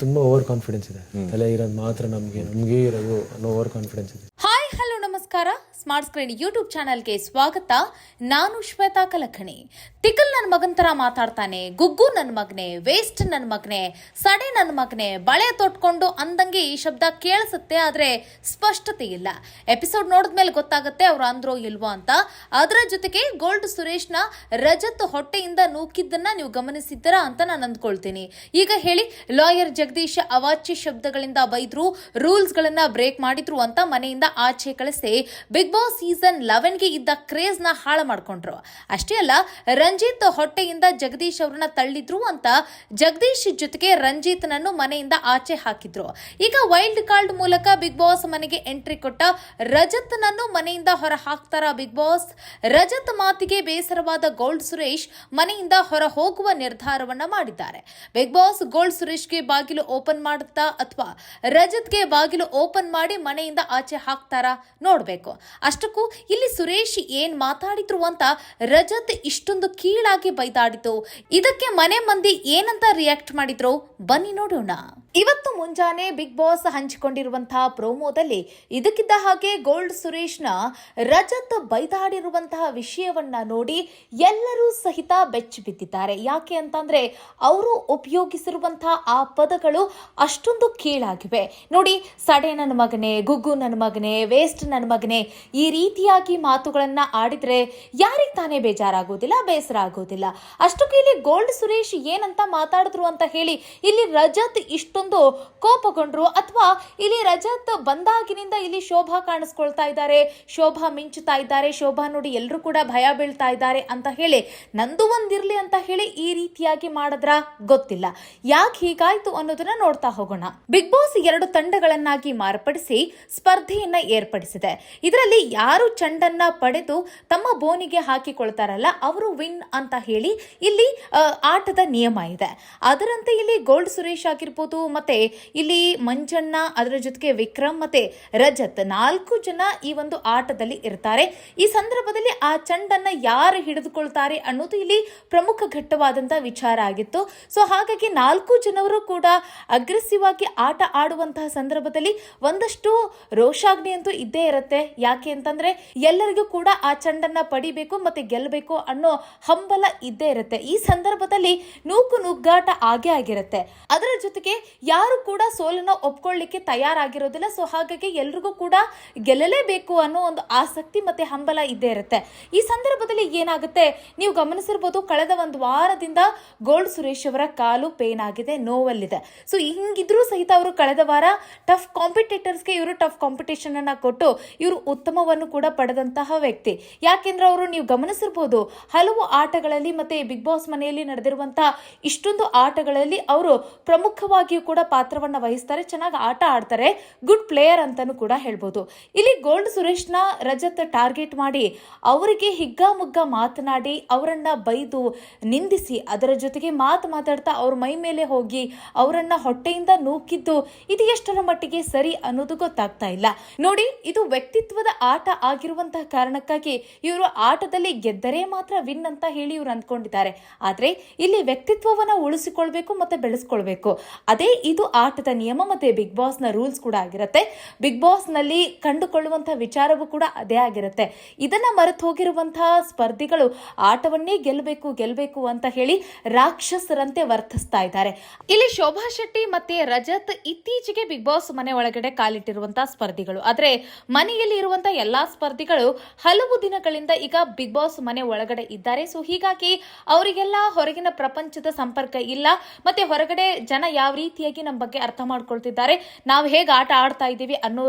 ತುಂಬ over confidence ಇದೆ ತಲೆ ಇರೋದು ಮಾತ್ರ ನಮ್ಗೆ ನಮ್ಗೆ ಇರೋದು ಅನ್ನೋ ಓವರ್ ಕಾನ್ಫಿಡೆನ್ಸ್ ಇದೆ ಹಾಯ್ ಹಲೋ ನಮಸ್ಕಾರ ಸ್ಮಾರ್ಟ್ ಸ್ಕ್ರೀನ್ ಯೂಟ್ಯೂಬ್ ಚಾನೆಲ್ಗೆ ಸ್ವಾಗತ. ನಾನು ಶ್ವೇತಾ ಕಲಖಣಿ ತಿಕಲ್ ನನ್ನ ಮಗನ್ ತರ ಮಾತಾಡ್ತಾನೆ, ಗುಗ್ಗು ನನ್ನ ಮಗನೆ, ವೇಸ್ಟ್ ನನ್ನ ಮಗನೆ, ಸಡೆ ನನ್ನ ಮಗನೆ, ಬಳೆ ತೊಟ್ಕೊಂಡು ಅಂದಂಗೆ ಈ ಶಬ್ದ ಕೇಳಿಸುತ್ತೆ, ಆದ್ರೆ ಸ್ಪಷ್ಟತೆ ಇಲ್ಲ. ಎಪಿಸೋಡ್ ನೋಡಿದ್ಮೇಲೆ ಗೊತ್ತಾಗುತ್ತೆ ಅವ್ರು ಅಂದ್ರೋ ಇಲ್ವೋ ಅಂತ. ಅದರ ಜೊತೆಗೆ ಗೋಲ್ಡ್ ಸುರೇಶ್ನ ರಜತ್ ಹೊಟ್ಟೆಯಿಂದ ನೂಕಿದ್ದನ್ನ ನೀವು ಗಮನಿಸಿದ್ದೀರಾ ಅಂತ ನಾನು ಅಂದ್ಕೊಳ್ತೀನಿ. ಈಗ ಹೇಳಿ, ಲಾಯರ್ ಜಗದೀಶ್ ಅವಾಚ್ಯ ಶಬ್ದಗಳಿಂದ ಬೈದ್ರು ರೂಲ್ಸ್ ಗಳನ್ನ ಬ್ರೇಕ್ ಮಾಡಿದ್ರು ಅಂತ ಮನೆಯಿಂದ ಆಚೆ ಕಳಿಸಿ, ಬಿಗ್ ಬಾಸ್ ಸೀಸನ್ ಲೆವೆನ್ಗೆ ಇದ್ದ ಕ್ರೇಜ್ನ ಹಾಳು ಮಾಡ್ಕೊಂಡ್ರು. ಅಷ್ಟೇ ಅಲ್ಲ, ರಂಜಿತ್ ಹೊಟ್ಟೆಯಿಂದ ಜಗದೀಶ್ ಅವ್ರನ್ನ ತಳ್ಳಿದ್ರು ಅಂತ ಜಗದೀಶ್ ಜೊತೆಗೆ ರಂಜಿತ್ ನನ್ನು ಮನೆಯಿಂದ ಆಚೆ ಹಾಕಿದ್ರು. ಈಗ ವೈಲ್ಡ್ ಕಾರ್ಡ್ ಮೂಲಕ ಬಿಗ್ ಬಾಸ್ ಮನೆಗೆ ಎಂಟ್ರಿ ಕೊಟ್ಟ ರಜತ್ ನನ್ನು ಮನೆಯಿಂದ ಹೊರ ಹಾಕ್ತಾರ ಬಿಗ್ ಬಾಸ್? ರಜತ್ ಮಾತಿಗೆ ಬೇಸರವಾದ ಗೋಲ್ಡ್ ಸುರೇಶ್ ಮನೆಯಿಂದ ಹೊರ ಹೋಗುವ ನಿರ್ಧಾರವನ್ನ ಮಾಡಿದ್ದಾರೆ. ಬಿಗ್ ಬಾಸ್ ಗೋಲ್ಡ್ ಸುರೇಶ್ಗೆ ಬಾಗಿಲು ಓಪನ್ ಮಾಡುತ್ತಾ ಅಥವಾ ರಜತ್ಗೆ ಬಾಗಿಲು ಓಪನ್ ಮಾಡಿ ಮನೆಯಿಂದ ಆಚೆ ಹಾಕ್ತಾರಾ ನೋಡ್ಬೇಕು. ಅಷ್ಟಕ್ಕೂ ಇಲ್ಲಿ ಸುರೇಶ್ ಏನ್ ಮಾತಾಡಿದ್ರು ಅಂತ ರಜತ್ ಇಷ್ಟೊಂದು ಕೀಳಾಗಿ ಬೈದಾಡಿತು. ಇದಕ್ಕೆ ಮನೆ ಮಂದಿ ಏನಂತ ರಿಯಾಕ್ಟ್ ಮಾಡಿದ್ರು? ಬನ್ನಿ ನೋಡೋಣ. ಇವತ್ತು ಮುಂಜಾನೆ ಬಿಗ್ ಬಾಸ್ ಹಂಚಿಕೊಂಡಿರುವಂತಹ ಪ್ರೋಮೋದಲ್ಲಿ ಇದಕ್ಕಿದ್ದ ಹಾಗೆ ಗೋಲ್ಡ್ ಸುರೇಶ್ನ ರಜತ್ ಬೈದಾಡಿರುವಂತಹ ವಿಷಯವನ್ನ ನೋಡಿ ಎಲ್ಲರೂ ಸಹಿತ ಬೆಚ್ಚಿ ಬಿದ್ದಿದ್ದಾರೆ. ಯಾಕೆ ಅಂತಂದ್ರೆ ಅವರು ಉಪಯೋಗಿಸಿರುವಂತಹ ಆ ಪದಗಳು ಅಷ್ಟೊಂದು ಕೀಳಾಗಿವೆ. ನೋಡಿ, ಸಡೆ ನನ್ನ ಮಗನೇ, ಗುಗ್ಗು ನನ್ನ ಮಗನೇ ವೇಸ್ಟ್ ನನ್ನ ಮಗನೇ, ಈ ರೀತಿಯಾಗಿ ಮಾತುಗಳನ್ನ ಆಡಿದ್ರೆ ಯಾರಿಗೆ ತಾನೇ ಬೇಜಾರಾಗೋದಿಲ್ಲ, ಬೇಸರ ಆಗೋದಿಲ್ಲ. ಅಷ್ಟು ಇಲ್ಲಿ ಗೋಲ್ಡ್ ಸುರೇಶ್ ಏನಂತ ಮಾತಾಡಿದ್ರು ಅಂತ ಹೇಳಿ ಇಲ್ಲಿ ರಜತ್ ಇಷ್ಟೊಂದು ಕೋಪಗೊಂಡ್ರು ಅಥವಾ ಇಲ್ಲಿ ರಜತ್ ಬಂದಾಗಿನಿಂದ ಇಲ್ಲಿ ಶೋಭಾ ಕಾಣಿಸ್ಕೊಳ್ತಾ ಇದ್ದಾರೆ, ಶೋಭಾ ಮಿಂಚುತ್ತಾ ಇದ್ದಾರೆ, ಶೋಭಾ ನೋಡಿ ಎಲ್ಲರೂ ಕೂಡ ಭಯ ಬೀಳ್ತಾ ಇದ್ದಾರೆ ಅಂತ ಹೇಳಿ ನಂದು ಒಂದಿರಲಿ ಅಂತ ಹೇಳಿ ಈ ರೀತಿಯಾಗಿ ಮಾಡಿದ್ರ ಗೊತ್ತಿಲ್ಲ. ಯಾಕೆ ಹೀಗಾಯ್ತು ಅನ್ನೋದನ್ನ ನೋಡ್ತಾ ಹೋಗೋಣ. ಬಿಗ್ ಬಾಸ್ ಎರಡು ತಂಡಗಳನ್ನಾಗಿ ಮಾರ್ಪಡಿಸಿ ಸ್ಪರ್ಧೆಯನ್ನ ಏರ್ಪಡಿಸಿದೆ. ಇದರಲ್ಲಿ ಯಾರು ಚಂಡನ್ನ ಪಡೆದು ತಮ್ಮ ಬೋನಿಗೆ ಹಾಕಿಕೊಳ್ತಾರಲ್ಲ ಅವರು ವಿನ್ ಅಂತ ಹೇಳಿ ಇಲ್ಲಿ ಆಟದ ನಿಯಮ ಇದೆ. ಅದರಂತೆ ಇಲ್ಲಿ ಗೋಲ್ಡ್ ಸುರೇಶ್ ಆಗಿರ್ಬೋದು ಮತ್ತೆ ಇಲ್ಲಿ ಮಂಜಣ್ಣ ಅದರ ಜೊತೆಗೆ ವಿಕ್ರಮ್ ಮತ್ತೆ ರಜತ್ ನಾಲ್ಕು ಜನ ಈ ಒಂದು ಆಟದಲ್ಲಿ ಇರ್ತಾರೆ. ಈ ಸಂದರ್ಭದಲ್ಲಿ ಆ ಚಂಡನ್ನ ಯಾರು ಹಿಡಿದುಕೊಳ್ತಾರೆ ಅನ್ನೋದು ಇಲ್ಲಿ ಪ್ರಮುಖ ಘಟ್ಟವಾದಂತ ವಿಚಾರ ಆಗಿತ್ತು. ಸೊ ಹಾಗಾಗಿ ನಾಲ್ಕು ಜನವರು ಕೂಡ ಅಗ್ರೆಸಿವ್ ಆಗಿ ಆಟ ಆಡುವಂತಹ ಸಂದರ್ಭದಲ್ಲಿ ಒಂದಷ್ಟು ರೋಷಾಗ್ನಿ ಅಂತೂ ಇದ್ದೇ ಇರುತ್ತೆ. ಯಾಕೆ ಅಂತಂದ್ರೆ ಎಲ್ಲರಿಗೂ ಕೂಡ ಆ ಚಂಡನ್ನ ಪಡಿಬೇಕು ಮತ್ತೆ ಗೆಲ್ಲಬೇಕು ಅನ್ನೋ ಹಂಬಲ ಇದ್ದೇ ಇರುತ್ತೆ. ಈ ಸಂದರ್ಭದಲ್ಲಿ ನೂಕು ನುಗ್ಗಾಟ ಆಗೇ ಆಗಿರುತ್ತೆ. ಅದರ ಜೊತೆಗೆ ಯಾರು ಕೂಡ ಸೋಲನ್ನು ಒಪ್ಕೊಳ್ಳಿಕ್ಕೆ ತಯಾರಾಗಿರೋದಿಲ್ಲ. ಸೊ ಹಾಗಾಗಿ ಎಲ್ರಿಗೂ ಕೂಡ ಗೆಲ್ಲಲೇಬೇಕು ಅನ್ನೋ ಒಂದು ಆಸಕ್ತಿ ಮತ್ತೆ ಹಂಬಲ ಇದ್ದೇ ಇರುತ್ತೆ. ಈ ಸಂದರ್ಭದಲ್ಲಿ ಏನಾಗುತ್ತೆ? ನೀವು ಗಮನಿಸಿರ್ಬೋದು, ಕಳೆದ ಒಂದು ವಾರದಿಂದ ಗೋಲ್ಡ್ ಸುರೇಶ್ ಅವರ ಕಾಲು ಪೇನ್ ಆಗಿದೆ, ನೋವಲ್ಲಿದೆ. ಸೊ ಹಿಂಗಿದ್ರೂ ಸಹಿತ ಅವರು ಕಳೆದ ವಾರ ಟಫ್ ಕಾಂಪಿಟೇಟರ್ಸ್ಗೆ ಇವರು ಟಫ್ ಕಾಂಪಿಟೇಷನ್ ಅನ್ನ ಕೊಟ್ಟು ಇವರು ಉತ್ತಮವನ್ನು ಕೂಡ ಪಡೆದಂತಹ ವ್ಯಕ್ತಿ. ಯಾಕೆಂದ್ರೆ ಅವರು ನೀವು ಗಮನಿಸಿರ್ಬೋದು, ಹಲವು ಆಟಗಳಲ್ಲಿ ಮತ್ತೆ ಬಿಗ್ ಬಾಸ್ ಮನೆಯಲ್ಲಿ ನಡೆದಿರುವಂತಹ ಇಷ್ಟೊಂದು ಆಟಗಳಲ್ಲಿ ಅವರು ಪ್ರಮುಖವಾಗಿಯೂ ಪಾತ್ರವನ್ನ ವಹಿಸ್ತಾರೆ, ಚೆನ್ನಾಗಿ ಆಟ ಆಡ್ತಾರೆ ಗುಡ್ ಪ್ಲೇಯರ್ ಅಂತಲೂ ಕೂಡ ಹೇಳ್ಬೋದು. ಇಲ್ಲಿ ಗೋಲ್ಡ್ ಸುರೇಶ್ನ ರಜತ್ ಟಾರ್ಗೆಟ್ ಮಾಡಿ ಅವರಿಗೆ ಹಿಗ್ಗಾಮುಗ್ಗ ಮಾತನಾಡಿ ಅವರನ್ನು ಬೈದು ನಿಂದಿಸಿ, ಅದರ ಜೊತೆಗೆ ಮಾತು ಮಾತಾಡ್ತಾ ಅವ್ರ ಮೈ ಮೇಲೆ ಹೋಗಿ ಅವರನ್ನು ಹೊಟ್ಟೆಯಿಂದ ನೂಕಿದ್ದು ಇದು ಎಷ್ಟರ ಮಟ್ಟಿಗೆ ಸರಿ ಅನ್ನೋದು ಗೊತ್ತಾಗ್ತಾ ಇಲ್ಲ. ನೋಡಿ, ಇದು ವ್ಯಕ್ತಿತ್ವದ ಆಟ ಆಗಿರುವಂತಹ ಕಾರಣಕ್ಕಾಗಿ ಇವರು ಆಟದಲ್ಲಿ ಗೆದ್ದರೆ ಮಾತ್ರ ವಿನ್ ಅಂತ ಹೇಳಿ ಇವರು ಅಂದ್ಕೊಂಡಿದ್ದಾರೆ. ಆದರೆ ಇಲ್ಲಿ ವ್ಯಕ್ತಿತ್ವವನ್ನ ಉಳಿಸಿಕೊಳ್ಬೇಕು ಮತ್ತೆ ಬೆಳೆಸ್ಕೊಳ್ಬೇಕು. ಅದೇ ಇದು ಆಟದ ನಿಯಮ ಮತ್ತೆ ಬಿಗ್ ಬಾಸ್ನ ರೂಲ್ಸ್ ಕೂಡ ಆಗಿರುತ್ತೆ. ಬಿಗ್ ಬಾಸ್ನಲ್ಲಿ ಕಂಡುಕೊಳ್ಳುವಂಥ ವಿಚಾರವೂ ಕೂಡ ಅದೇ ಆಗಿರುತ್ತೆ. ಇದನ್ನು ಮರೆತು ಹೋಗಿರುವಂತಹ ಸ್ಪರ್ಧಿಗಳು ಆಟವನ್ನೇ ಗೆಲ್ಲಬೇಕು ಗೆಲ್ಲಬೇಕು ಅಂತ ಹೇಳಿ ರಾಕ್ಷಸರಂತೆ ವರ್ತಿಸ್ತಾ ಇದ್ದಾರೆ. ಇಲ್ಲಿ ಶೋಭಾ ಶೆಟ್ಟಿ ಮತ್ತೆ ರಜತ್ ಇತ್ತೀಚೆಗೆ ಬಿಗ್ ಬಾಸ್ ಮನೆ ಒಳಗಡೆ ಕಾಲಿಟ್ಟಿರುವಂತಹ ಸ್ಪರ್ಧಿಗಳು. ಆದ್ರೆ ಮನೆಯಲ್ಲಿ ಇರುವಂತಹ ಎಲ್ಲಾ ಸ್ಪರ್ಧಿಗಳು ಹಲವು ದಿನಗಳಿಂದ ಈಗ ಬಿಗ್ ಬಾಸ್ ಮನೆ ಒಳಗಡೆ ಇದ್ದಾರೆ. ಸೊ ಹೀಗಾಗಿ ಅವರಿಗೆಲ್ಲ ಹೊರಗಿನ ಪ್ರಪಂಚದ ಸಂಪರ್ಕ ಇಲ್ಲ. ಮತ್ತೆ ಹೊರಗಡೆ ಜನ ಯಾವ ರೀತಿಯಾಗಿ ನಮ್ಮ ಬಗ್ಗೆ ಅರ್ಥ ಮಾಡ್ಕೊಳ್ತಿದ್ದಾರೆ. ನಾವು ಹೇಗೆ ಆಟ ಆಡ್ತಾ ಇದ್ದೀವಿ ಅನ್ನೋ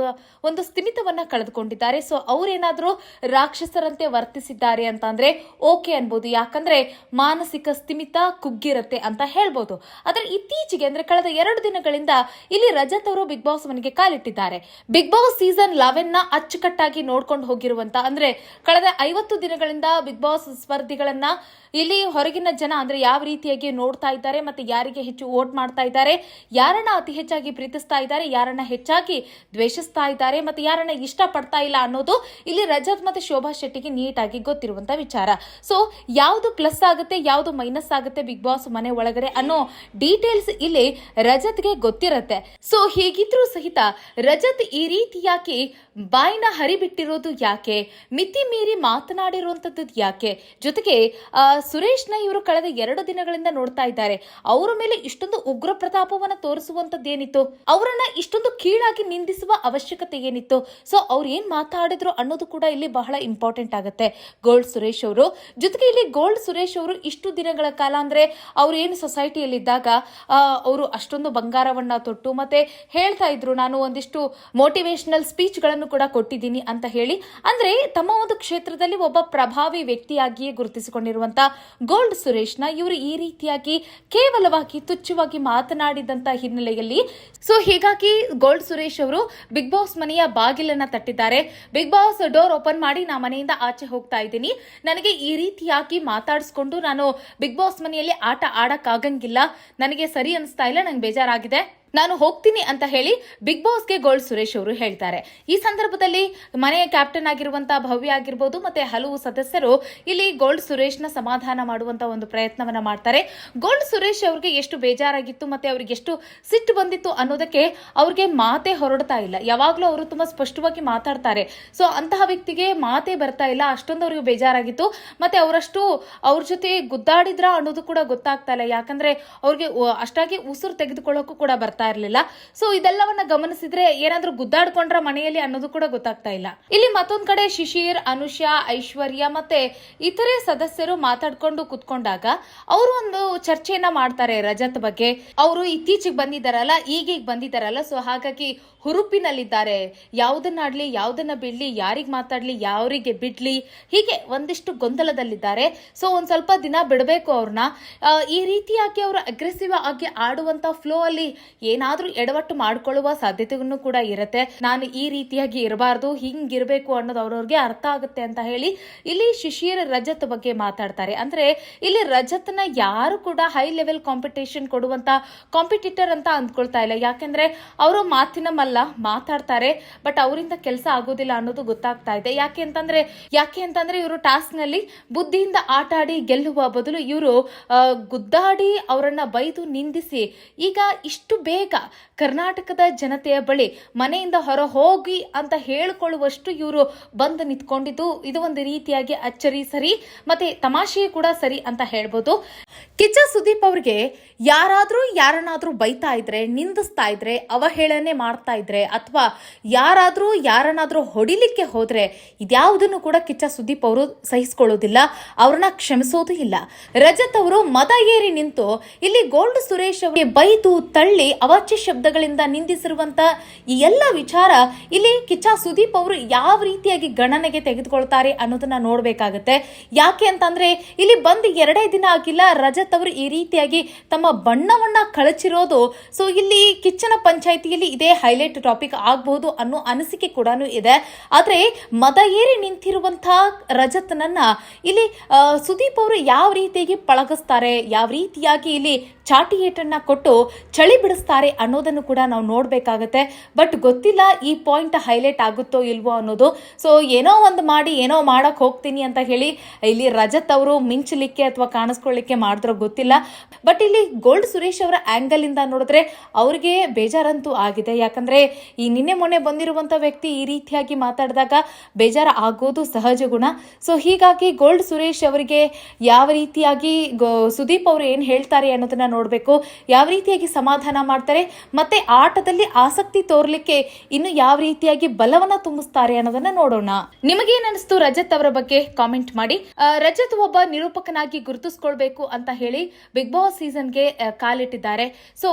ಒಂದು ಸ್ಥಿಮಿತವನ್ನ ಕಳೆದುಕೊಂಡಿದ್ದಾರೆ. ಸೊ ಅವರೇನಾದರೂ ರಾಕ್ಷಸರಂತೆ ವರ್ತಿಸಿದ್ದಾರೆ ಅಂತ ಅಂದ್ರೆ ಓಕೆ ಅನ್ಬೋದು. ಯಾಕಂದ್ರೆ ಮಾನಸಿಕ ಸ್ಥಿಮಿತ ಕುಗ್ಗಿರುತ್ತೆ ಅಂತ ಹೇಳ್ಬೋದು. ಆದರೆ ಇತ್ತೀಚೆಗೆ ಅಂದ್ರೆ ಕಳೆದ ಎರಡು ದಿನಗಳಿಂದ ಇಲ್ಲಿ ರಜತ್ ಅವರು ಬಿಗ್ ಬಾಸ್ ಮನೆಗೆ ಕಾಲಿಟ್ಟಿದ್ದಾರೆ. ಬಿಗ್ ಬಾಸ್ ಸೀಸನ್ ಲೆವೆನ್ನ ಅಚ್ಚುಕಟ್ಟಾಗಿ ನೋಡ್ಕೊಂಡು ಹೋಗಿರುವಂತ ಅಂದ್ರೆ ಕಳೆದ ಐವತ್ತು ದಿನಗಳಿಂದ ಬಿಗ್ ಬಾಸ್ ಸ್ಪರ್ಧಿಗಳನ್ನ ಇಲ್ಲಿ ಹೊರಗಿನ ಜನ ಅಂದ್ರೆ ಯಾವ ರೀತಿಯಾಗಿ ನೋಡ್ತಾ ಇದ್ದಾರೆ ಮತ್ತೆ ಯಾರಿಗೆ ಹೆಚ್ಚು ವೋಟ್ ಮಾಡ್ತಾ ಇದ್ದಾರೆ, ಯಾರನ್ನ ಅತಿ ಹೆಚ್ಚಾಗಿ ಪ್ರೀತಿಸ್ತಾ ಇದ್ದಾರೆ, ಯಾರನ್ನ ಹೆಚ್ಚಾಗಿ ದ್ವೇಷಿಸ್ತಾ ಇದ್ದಾರೆ, ಮತ್ತೆ ಯಾರನ್ನ ಇಷ್ಟ ಪಡ್ತಾ ಇಲ್ಲ ಅನ್ನೋದು ಇಲ್ಲಿ ರಜತ್ ಮತ್ತೆ ಶೋಭಾ ಶೆಟ್ಟಿಗೆ ನೀಟಾಗಿ ಗೊತ್ತಿರುವಂತ ವಿಚಾರ. ಸೊ ಯಾವುದು ಪ್ಲಸ್ ಆಗುತ್ತೆ, ಯಾವುದು ಮೈನಸ್ ಆಗುತ್ತೆ ಬಿಗ್ ಬಾಸ್ ಮನೆ ಒಳಗಡೆ ಅನ್ನೋ ಡೀಟೇಲ್ಸ್ ಇಲ್ಲಿ ರಜತ್ಗೆ ಗೊತ್ತಿರತ್ತೆ. ಸೊ ಹೀಗಿದ್ರೂ ಸಹಿತ ರಜತ್ ಈ ರೀತಿಯಾಗಿ ಬಾಯಿನ ಹರಿಬಿಟ್ಟಿರೋದು ಯಾಕೆ? ಮಿತಿ ಮೀರಿ ಮಾತನಾಡಿರುವಂಥದ್ದು ಯಾಕೆ? ಜೊತೆಗೆ ಸುರೇಶ್ನ ಇವರು ಕಳೆದ ಎರಡು ದಿನಗಳಿಂದ ನೋಡ್ತಾ ಇದ್ದಾರೆ. ಅವರ ಮೇಲೆ ಇಷ್ಟೊಂದು ಉಗ್ರ ಪ್ರತಾಪವನ್ನು ತೋರಿಸುವಂಥದ್ದೇನಿತ್ತು ಅವರನ್ನ ಇಷ್ಟೊಂದು ಕೀಳಾಗಿ ನಿಂದಿಸುವ ಅವಶ್ಯಕತೆ ಏನಿತ್ತು? ಸೊ ಅವ್ರು ಏನ್ ಮಾತಾಡಿದ್ರು ಅನ್ನೋದು ಕೂಡ ಇಲ್ಲಿ ಬಹಳ ಇಂಪಾರ್ಟೆಂಟ್ ಆಗುತ್ತೆ. ಗೋಲ್ಡ್ ಸುರೇಶ್ ಅವರು. ಜೊತೆಗೆ ಇಲ್ಲಿ ಗೋಲ್ಡ್ ಸುರೇಶ್ ಅವರು ಇಷ್ಟು ದಿನಗಳ ಕಾಲ ಅಂದ್ರೆ ಅವ್ರು ಏನು ಸೊಸೈಟಿಯಲ್ಲಿದ್ದಾಗ ಅವರು ಅಷ್ಟೊಂದು ಬಂಗಾರವನ್ನ ತೊಟ್ಟು ಮತ್ತೆ ಹೇಳ್ತಾ ಇದ್ರು. ನಾನು ಒಂದಿಷ್ಟು ಮೋಟಿವೇಶನಲ್ ಸ್ಪೀಚ್ಗಳನ್ನು ಕೂಡ ಕೊಟ್ಟಿದ್ದೀನಿ ಅಂತ ಹೇಳಿ, ಅಂದ್ರೆ ತಮ್ಮ ಒಂದು ಕ್ಷೇತ್ರದಲ್ಲಿ ಒಬ್ಬ ಪ್ರಭಾವಿ ವ್ಯಕ್ತಿಯಾಗಿಯೇ ಗುರುತಿಸಿಕೊಂಡಿರುವಂತ ಗೋಲ್ಡ್ ಸುರೇಶ್ನ ಇವರು ಈ ರೀತಿಯಾಗಿ ಕೇವಲವಾಗಿ ತುಚ್ಛವಾಗಿ ಮಾತನಾಡಿದಂತ ಹಿನ್ನೆಲೆಯಲ್ಲಿ. ಸೊ ಹೀಗಾಗಿ ಗೋಲ್ಡ್ ಸುರೇಶ್ ಅವರು ಬಿಗ್ ಬಾಸ್ ಮನೆಯ ಬಾಗಿಲನ್ನ ತಟ್ಟಿದ್ದಾರೆ. ಬಿಗ್ ಬಾಸ್ ಡೋರ್ ಓಪನ್ ಮಾಡಿ ನಾ ಮನೆಯಿಂದ ಆಚೆ ಹೋಗ್ತಾ ಇದ್ದೀನಿ. ನನಗೆ ಈ ರೀತಿಯಾಗಿ ಮಾತಾಡಿಸ್ಕೊಂಡು ನಾನು ಬಿಗ್ ಬಾಸ್ ಮನೆಯಲ್ಲಿ ಆಟ ಆಡಕ್ಕಾಗಂಗಿಲ್ಲ. ನನಗೆ ಸರಿ ಅನಿಸ್ತಾ ಇಲ್ಲ, ನಂಗೆ ಬೇಜಾರಾಗಿದೆ. ನಾನು ಹೋಗ್ತೀನಿ ಅಂತ ಹೇಳಿ ಬಿಗ್ ಬಾಸ್ಗೆ ಗೋಲ್ಡ್ ಸುರೇಶ್ ಅವರು ಹೇಳ್ತಾರೆ. ಈ ಸಂದರ್ಭದಲ್ಲಿ ಮನೆಯ ಕ್ಯಾಪ್ಟನ್ ಆಗಿರುವಂತಹ ಭವ್ಯ ಆಗಿರ್ಬೋದು, ಮತ್ತೆ ಹಲವು ಸದಸ್ಯರು ಇಲ್ಲಿ ಗೋಲ್ಡ್ ಸುರೇಶ್ನ ಸಮಾಧಾನ ಮಾಡುವಂತ ಒಂದು ಪ್ರಯತ್ನವನ್ನ ಮಾಡ್ತಾರೆ. ಗೋಲ್ಡ್ ಸುರೇಶ್ ಅವ್ರಿಗೆ ಎಷ್ಟು ಬೇಜಾರಾಗಿತ್ತು, ಮತ್ತೆ ಅವ್ರಿಗೆ ಎಷ್ಟು ಸಿಟ್ಟು ಬಂದಿತ್ತು ಅನ್ನೋದಕ್ಕೆ ಅವ್ರಿಗೆ ಮಾತೆ ಹೊರಡ್ತಾ ಇಲ್ಲ. ಯಾವಾಗಲೂ ಅವರು ತುಂಬಾ ಸ್ಪಷ್ಟವಾಗಿ ಮಾತಾಡ್ತಾರೆ. ಸೊ ಅಂತಹ ವ್ಯಕ್ತಿಗೆ ಮಾತೆ ಬರ್ತಾ ಇಲ್ಲ. ಅಷ್ಟೊಂದು ಅವ್ರಿಗೆ ಬೇಜಾರಾಗಿತ್ತು. ಮತ್ತೆ ಅವರಷ್ಟು ಅವ್ರ ಜೊತೆ ಗುದ್ದಾಡಿದ್ರ ಅನ್ನೋದು ಕೂಡ ಗೊತ್ತಾಗ್ತಾ ಇಲ್ಲ. ಯಾಕಂದ್ರೆ ಅವ್ರಿಗೆ ಅಷ್ಟಾಗಿ ಉಸಿರು ತೆಗೆದುಕೊಳ್ಳೋಕ್ಕೂ ಕೂಡ ಬರ್ತಾ ಇರಲಿಲ್ಲ. ಸೊ ಇದೆಲ್ಲವನ್ನ ಗಮನಿಸಿದ್ರೆ ಏನಾದ್ರೂ ಗುದ್ದಾಡ್ಕೊಂಡ್ರ ಮನೆಯಲ್ಲಿ ಅನ್ನೋದು ಕೂಡ ಗೊತ್ತಾಗ್ತಾ ಇಲ್ಲ. ಇಲ್ಲಿ ಮತ್ತೊಂದ್ ಕಡೆ ಶಿಶಿರ್, ಅನುಷಾ, ಐಶ್ವರ್ಯ ಮತ್ತೆ ಇತರೆ ಸದಸ್ಯರು ಮಾತಾಡ್ಕೊಂಡು ಕುತ್ಕೊಂಡಾಗ ಅವರು ಒಂದು ಚರ್ಚೆಯನ್ನ ಮಾಡ್ತಾರೆ ರಜತ್ ಬಗ್ಗೆ. ಅವರು ಇತ್ತೀಚೆಗೆ ಬಂದಿದ್ದಾರಲ್ಲ, ಈಗೀಗ ಬಂದಿದ್ದಾರಲ್ಲ ಸೊ ಹಾಗಾಗಿ ಹುರುಪಿನಲ್ಲಿದ್ದಾರೆ. ಯಾವುದನ್ನಾಡ್ಲಿ, ಯಾವುದನ್ನ ಬಿಡ್ಲಿ, ಯಾರಿಗೆ ಮಾತಾಡ್ಲಿ ಯಾರಿಗೆ ಬಿಡ್ಲಿ, ಹೀಗೆ ಒಂದಿಷ್ಟು ಗೊಂದಲದಲ್ಲಿದ್ದಾರೆ. ಸೊ ಒಂದ್ ಸ್ವಲ್ಪ ದಿನ ಬಿಡಬೇಕು ಅವ್ರನ್ನ ಈ ರೀತಿಯಾಗಿ ಅವರು ಅಗ್ರೆಸಿವ್ ಆಗಿ ಆಡುವಂತ ಫ್ಲೋ ಅಲ್ಲಿ ಏನಾದ್ರೂ ಎಡವಟ್ಟು ಮಾಡ್ಕೊಳ್ಳುವ ಸಾಧ್ಯತೆಯನ್ನು ಕೂಡ ಇರುತ್ತೆ. ನಾನು ಈ ರೀತಿಯಾಗಿ ಇರಬಾರ್ದು, ಹಿಂಗಿರ್ಬೇಕು ಅನ್ನೋದು ಅವ್ರವ್ರಿಗೆ ಅರ್ಥ ಆಗುತ್ತೆ ಅಂತ ಹೇಳಿ ಇಲ್ಲಿ ಶಿಶಿರ ರಜತ್ ಬಗ್ಗೆ ಮಾತಾಡ್ತಾರೆ. ಅಂದ್ರೆ ಇಲ್ಲಿ ರಜತ್ನ ಯಾರು ಕೂಡ ಹೈ ಲೆವೆಲ್ ಕಾಂಪಿಟೇಷನ್ ಕೊಡುವಂತ ಕಾಂಪಿಟೇಟರ್ ಅಂತ ಅಂದ್ಕೊಳ್ತಾ ಇಲ್ಲ. ಯಾಕೆಂದ್ರೆ ಅವರು ಮಾತಿನ ಮಲ್ಲ ಮಾತಾಡ್ತಾರೆ ಬಟ್ ಅವರಿಂದ ಕೆಲಸ ಆಗೋದಿಲ್ಲ ಅನ್ನೋದು ಗೊತ್ತಾಗ್ತಾ ಇದೆ. ಯಾಕೆ ಅಂತಂದ್ರೆ ಯಾಕೆ ಅಂತಂದ್ರೆ ಇವರು ಟಾಸ್ಕ್ನಲ್ಲಿ ಬುದ್ಧಿಯಿಂದ ಆಟ ಆಡಿ ಗೆಲ್ಲುವ ಬದಲು ಇವರು ಗುದ್ದಾಡಿ ಅವರನ್ನ ಬೈದು ನಿಂದಿಸಿ, ಈಗ ಇಷ್ಟು ಬೇಗ ಕರ್ನಾಟಕದ ಜನತೆಯ ಬಳಿ ಮನೆಯಿಂದ ಹೊರ ಹೋಗಿ ಅಂತ ಹೇಳಿಕೊಳ್ಳುವಷ್ಟು ಇವರು ಬಂದು ನಿಂತ್ಕೊಂಡಿದ್ದು, ಇದು ಒಂದು ರೀತಿಯಾಗಿ ಅಚ್ಚರಿ ಸರಿ, ಮತ್ತೆ ತಮಾಷೆ ಕೂಡ ಸರಿ ಅಂತ ಹೇಳ್ಬೋದು. ಕಿಚ್ಚ ಸುದೀಪ್ ಅವ್ರಿಗೆ ಯಾರಾದ್ರೂ ಯಾರನ್ನಾದ್ರೂ ಬೈತಾ ಇದ್ರೆ, ನಿಂದಿಸ್ತಾ ಇದ್ರೆ ಅವಹೇಳನೆ ಮಾಡ್ತಾ ಅಥವಾ ಯಾರಾದರೂ ಯಾರನ್ನಾದರೂ ಹೊಡಿಲಿಕ್ಕೆ ಹೋದರೆ ಇದ್ಯಾವುದನ್ನು ಕೂಡ ಕಿಚ್ಚ ಸುದೀಪ್ ಅವರು ಸಹಿಸಿಕೊಳ್ಳೋದಿಲ್ಲ, ಅವ್ರನ್ನ ಕ್ಷಮಿಸೋದು ಇಲ್ಲ. ರಜತ್ ಅವರು ಮದ ಏರಿ ನಿಂತು ಇಲ್ಲಿ ಗೋಲ್ಡ್ ಸುರೇಶ್ ಅವರಿಗೆ ಬೈದು ತಳ್ಳಿ ಅವಾಚ್ಯ ಶಬ್ದಗಳಿಂದ ನಿಂದಿಸಿರುವಂತ ಈ ಎಲ್ಲ ವಿಚಾರ ಇಲ್ಲಿ ಕಿಚ್ಚ ಸುದೀಪ್ ಅವರು ಯಾವ ರೀತಿಯಾಗಿ ಗಣನೆಗೆ ತೆಗೆದುಕೊಳ್ತಾರೆ ಅನ್ನೋದನ್ನ ನೋಡ್ಬೇಕಾಗತ್ತೆ. ಯಾಕೆ ಅಂತಂದ್ರೆ ಇಲ್ಲಿ ಬಂದು ಎರಡೇ ದಿನ ಆಗಿಲ್ಲ, ರಜತ್ ಅವರು ಈ ರೀತಿಯಾಗಿ ತಮ್ಮ ಬಣ್ಣವನ್ನ ಕಳಚಿರೋದು. ಸೊ ಇಲ್ಲಿ ಕಿಚ್ಚನ ಪಂಚಾಯಿತಿಯಲ್ಲಿ ಇದೇ ಹೈಲೈಟ್ ಟಾಪಿಕ್ ಆಗಬಹುದು ಅನ್ನೋ ಅನಿಸಿಕೆ ಕೂಡ ಇದೆ. ಆದ್ರೆ ಮದ ಏರಿ ನಿಂತಿರುವಂತಹ ರಜತ್ನನ್ನ ಇಲ್ಲಿ ಸುದೀಪ್ ಅವರು ಯಾವ ರೀತಿಯಾಗಿ ಪಳಗಿಸ್ತಾರೆ, ಯಾವ ರೀತಿಯಾಗಿ ಇಲ್ಲಿ ಚಾಟಿ ಏಟನ್ನ ಕೊಟ್ಟು ಚಳಿ ಬಿಡಿಸ್ತಾರೆ ಅನ್ನೋದನ್ನು ಕೂಡ ನಾವು ನೋಡ್ಬೇಕಾಗತ್ತೆ. ಬಟ್ ಗೊತ್ತಿಲ್ಲ ಈ ಪಾಯಿಂಟ್ ಹೈಲೈಟ್ ಆಗುತ್ತೋ ಇಲ್ವೋ ಅನ್ನೋದು. ಸೊ, ಏನೋ ಒಂದು ಮಾಡಿ, ಏನೋ ಮಾಡಕ್ ಹೋಗ್ತೀನಿ ಅಂತ ಹೇಳಿ ಇಲ್ಲಿ ರಜತ್ ಅವರು ಮಿಂಚಲಿಕ್ಕೆ ಅಥವಾ ಕಾಣಿಸ್ಕೊಳ್ಳಿಕ್ಕೆ ಮಾಡಿದ್ರೋ ಗೊತ್ತಿಲ್ಲ. ಬಟ್ ಇಲ್ಲಿ ಗೋಲ್ಡ್ ಸುರೇಶ್ ಅವರ ಆಂಗಲ್ ಇಂದ ನೋಡಿದ್ರೆ ಅವ್ರಿಗೆ ಬೇಜಾರಂತೂ ಆಗಿದೆ. ಯಾಕಂದ್ರೆ ಈ ನಿನ್ನೆ ಮೊನ್ನೆ ಬಂದಿರುವಂತ ವ್ಯಕ್ತಿ ಈ ರೀತಿಯಾಗಿ ಮಾತಾಡಿದಾಗ ಬೇಜಾರ ಆಗೋದು ಸಹಜ ಗುಣ. ಸೊ ಹೀಗಾಗಿ ಗೋಲ್ಡ್ ಸುರೇಶ್ ಅವರಿಗೆ ಯಾವ ರೀತಿಯಾಗಿ ಸುದೀಪ್ ಅವರು ಏನ್ ಹೇಳ್ತಾರೆ ಅನ್ನೋದನ್ನ ನೋಡಬೇಕು. ಯಾವ ರೀತಿಯಾಗಿ ಸಮಾಧಾನ ಮಾಡ್ತಾರೆ. ಮತ್ತೆ ಆಟದಲ್ಲಿ ಆಸಕ್ತಿ ತೋರ್ಲಿಕ್ಕೆ ಇನ್ನು ಯಾವ ರೀತಿಯಾಗಿ ಬಲವನ್ನ ತುಂಬಿಸ್ತಾರೆ ಅನ್ನೋದನ್ನ ನೋಡೋಣ. ನಿಮಗೇನ್ ಅನಿಸ್ತು ರಜತ್ ಅವರ ಬಗ್ಗೆ? ಕಾಮೆಂಟ್ ಮಾಡಿ. ರಜತ್ ಒಬ್ಬ ನಿರೂಪಕನಾಗಿ ಗುರುತಿಸ್ಕೊಳ್ಬೇಕು ಅಂತ ಹೇಳಿ ಬಿಗ್ ಬಾಸ್ ಸೀಸನ್ಗೆ ಕಾಲಿಟ್ಟಿದ್ದಾರೆ. ಸೊ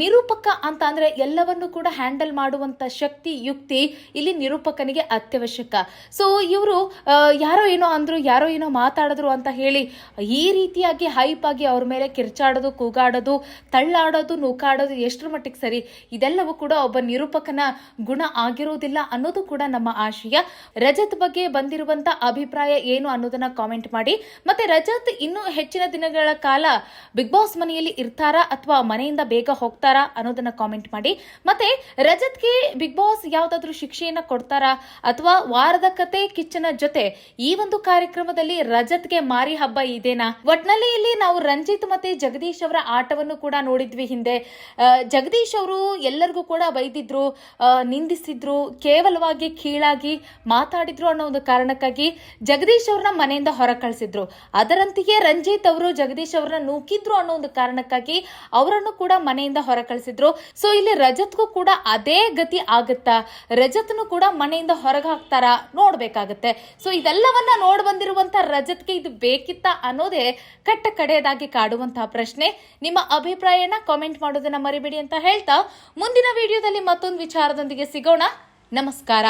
ನಿರೂಪಕ ಅಂತ ಅಂದ್ರೆ ಎಲ್ಲವನ್ನು ಕೂಡ ಹ್ಯಾಂಡಲ್ ಹ್ಯಾಂಡಲ್ ಮಾಡುವಂತ ಶಕ್ತಿ, ಯುಕ್ತಿ ಇಲ್ಲಿ ನಿರೂಪಕನಿಗೆ ಅತ್ಯವಶ್ಯಕ. ಸೊ ಇವರು ಯಾರೋ ಏನೋ ಅಂದ್ರು, ಯಾರೋ ಏನೋ ಮಾತಾಡಿದ್ರು ಅಂತ ಹೇಳಿ, ಈ ರೀತಿಯಾಗಿ ಹೈಪ್ ಆಗಿ ಅವ್ರ ಮೇಲೆ ಕಿರ್ಚಾಡೋದು, ಕೂಗಾಡೋದು, ತಳ್ಳಾಡೋದು, ನೂಕಾಡೋದು ಎಷ್ಟರ ಮಟ್ಟಿಗೆ ಸರಿ, ಇದೆಲ್ಲವೂ ಕೂಡ ಒಬ್ಬ ನಿರೂಪಕನ ಗುಣ ಆಗಿರೋದಿಲ್ಲ ಅನ್ನೋದು ಕೂಡ ನಮ್ಮ ಆಶಯ. ರಜತ್ ಬಗ್ಗೆ ಬಂದಿರುವಂತ ಅಭಿಪ್ರಾಯ ಏನು ಅನ್ನೋದನ್ನ ಕಾಮೆಂಟ್ ಮಾಡಿ. ಮತ್ತೆ ರಜತ್ ಇನ್ನೂ ಹೆಚ್ಚಿನ ದಿನಗಳ ಕಾಲ ಬಿಗ್ ಬಾಸ್ ಮನೆಯಲ್ಲಿ ಇರ್ತಾರಾ ಅಥವಾ ಮನೆಯಿಂದ ಬೇಗ ಹೋಗ್ತಾರಾ ಅನ್ನೋದನ್ನ ಕಾಮೆಂಟ್ ಮಾಡಿ. ಮತ್ತೆ ರಜತ್ಗೆ ಬಿಗ್ ಬಾಸ್ ಯಾವುದಾದ್ರೂ ಶಿಕ್ಷೆಯನ್ನ ಕೊಡ್ತಾರಾ ಅಥವಾ ವಾರದ ಕತೆ ಕಿಚ್ಚನ ಜೊತೆ ಈ ಒಂದು ಕಾರ್ಯಕ್ರಮದಲ್ಲಿ ರಜತ್ಗೆ ಮಾರಿ ಹಬ್ಬ ಇದೇನಾ? ಒಟ್ನಲ್ಲಿ ಇಲ್ಲಿ ನಾವು ರಂಜಿತ್ ಮತ್ತೆ ಜಗದೀಶ್ ಅವರ ಆಟವನ್ನು ಕೂಡ ನೋಡಿದ್ವಿ ಹಿಂದೆ. ಜಗದೀಶ್ ಅವರು ಎಲ್ಲರಿಗೂ ಕೂಡ ಬೈದಿದ್ರು ನಿಂದಿಸಿದ್ರು, ಕೇವಲವಾಗಿ ಕೀಳಾಗಿ ಮಾತಾಡಿದ್ರು ಅನ್ನೋ ಒಂದು ಕಾರಣಕ್ಕಾಗಿ ಜಗದೀಶ್ ಅವ್ರನ್ನ ಮನೆಯಿಂದ ಹೊರ ಕಳಿಸಿದ್ರು. ಅದರಂತೆಯೇ ರಂಜಿತ್ ಅವರು ಜಗದೀಶ್ ಅವರನ್ನ ನೂಕಿದ್ರು ಅನ್ನೋ ಒಂದು ಕಾರಣಕ್ಕಾಗಿ ಅವರನ್ನು ಕೂಡ ಮನೆಯಿಂದ ಹೊರ ಕಳಿಸಿದ್ರು. ಸೊ ಇಲ್ಲಿ ರಜತ್ಗೂ ಕೂಡ ಗತಿ ಆಗುತ್ತಾ? ರಜತ್ನು ಕೂಡ ಮನೆಯಿಂದ ಹೊರಗೆ ಹಾಕ್ತಾರಾ? ನೋಡಬೇಕಾಗತ್ತೆ. ಸೊ ಇದೆಲ್ಲವನ್ನ ನೋಡಿ ಬಂದಿರುವಂಥ ರಜತ್ಗೆ ಇದು ಬೇಕಿತ್ತ ಅನ್ನೋದೇ ಕಟ್ಟ ಕಡೆಯದಾಗಿ ಕಾಡುವಂತಹ ಪ್ರಶ್ನೆ. ನಿಮ್ಮ ಅಭಿಪ್ರಾಯನ ಕಾಮೆಂಟ್ ಮಾಡೋದನ್ನ ಮರಿಬೇಡಿ ಅಂತ ಹೇಳ್ತಾ, ಮುಂದಿನ ವಿಡಿಯೋದಲ್ಲಿ ಮತ್ತೊಂದು ವಿಚಾರದೊಂದಿಗೆ ಸಿಗೋಣ. ನಮಸ್ಕಾರ.